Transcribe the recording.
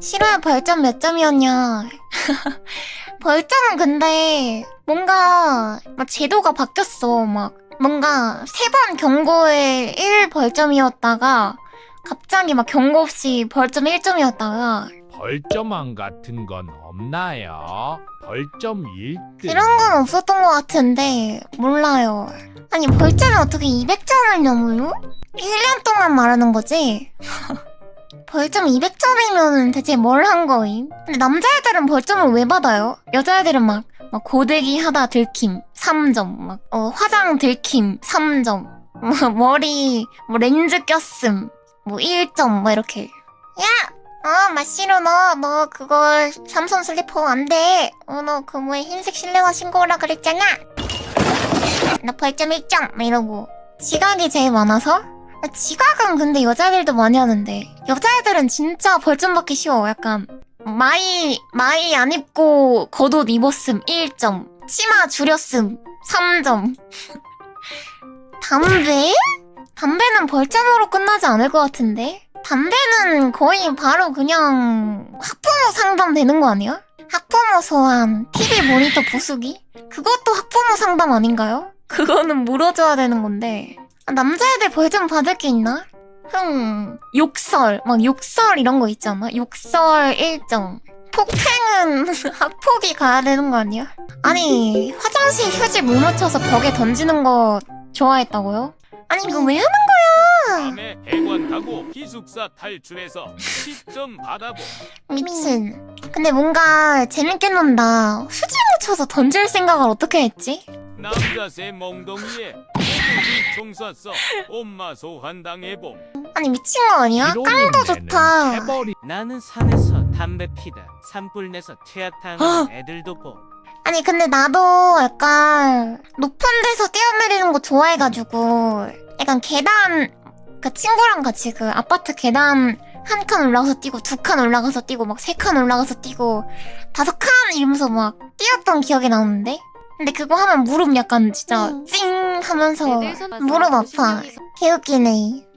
싫어요 벌점 몇 점이었냐 벌점은 근데 뭔가 막 제도가 바뀌었어 막 뭔가 세 번 경고에 1 벌점이었다가 갑자기 막 경고 없이 벌점 1점이었다가 벌점왕 같은 건 없나요? 벌점 1등. 그런 건 없었던 것 같은데 몰라요 아니 벌점이 어떻게 200점을 넘어요? 1년 동안 말하는 거지? 벌점 200점이면 대체 뭘 한 거임? 근데 남자애들은 벌점을 왜 받아요? 여자애들은 막, 막 고데기 하다 들킴 3점, 막 어, 화장 들킴 3점, 뭐, 머리 뭐 렌즈 꼈음 뭐 1점 뭐 이렇게 야! 어 마시로 너 너 그거 삼성 슬리퍼 안 돼 어너 그 뭐에 흰색 실내화 신고 오라 그랬잖아 나 벌점 1점 막 이러고 지각이 제일 많아서 아, 지각은 근데 여자애들도 많이 하는데 여자애들은 진짜 벌점 받기 쉬워 약간 마이 마이 안 입고 겉옷 입었음 1점 치마 줄였음 3점 담배? 담배는 벌점으로 끝나지 않을 것 같은데 담배는 거의 바로 그냥 학부모 상담 되는 거 아니야? 학부모 소환, TV 모니터 부수기? 그것도 학부모 상담 아닌가요? 그거는 물어줘야 되는 건데 아, 남자애들 벌점 받을 게 있나? 흥 욕설 막 욕설 이런 거 있잖아 욕설 1점 폭행은 학폭이 가야 되는 거 아니야? 아니 화장실 휴지 못 묻혀서 벽에 던지는 거 좋아했다고요? 아니 이거 왜 하는 거야? 밤에 해관 타고 기숙사 탈출해서 10점 받아보. 미친. 근데 뭔가 재밌게 논다. 휴지 묻혀서 던질 생각을 어떻게 했지? 남자새 몽둥이에 애들이 총 쐈어. 엄마 소환 당해봄. 아니 미친 거 아니야? 깡도 좋다. 해버리. 나는 산에서 담배 피다 산불 내서 퇴학당하는 애들도 봄 아니 근데 나도 약간 높은 데서 뛰어내리는 거 좋아해가지고 약간 계단 그 친구랑 같이 그 아파트 계단 한 칸 올라가서 뛰고 두 칸 올라가서 뛰고 막 세 칸 올라가서 뛰고 다섯 칸 이러면서 막 뛰었던 기억이 나는데 근데 그거 하면 무릎 약간 진짜 찡 하면서 무릎 아파. 개웃기네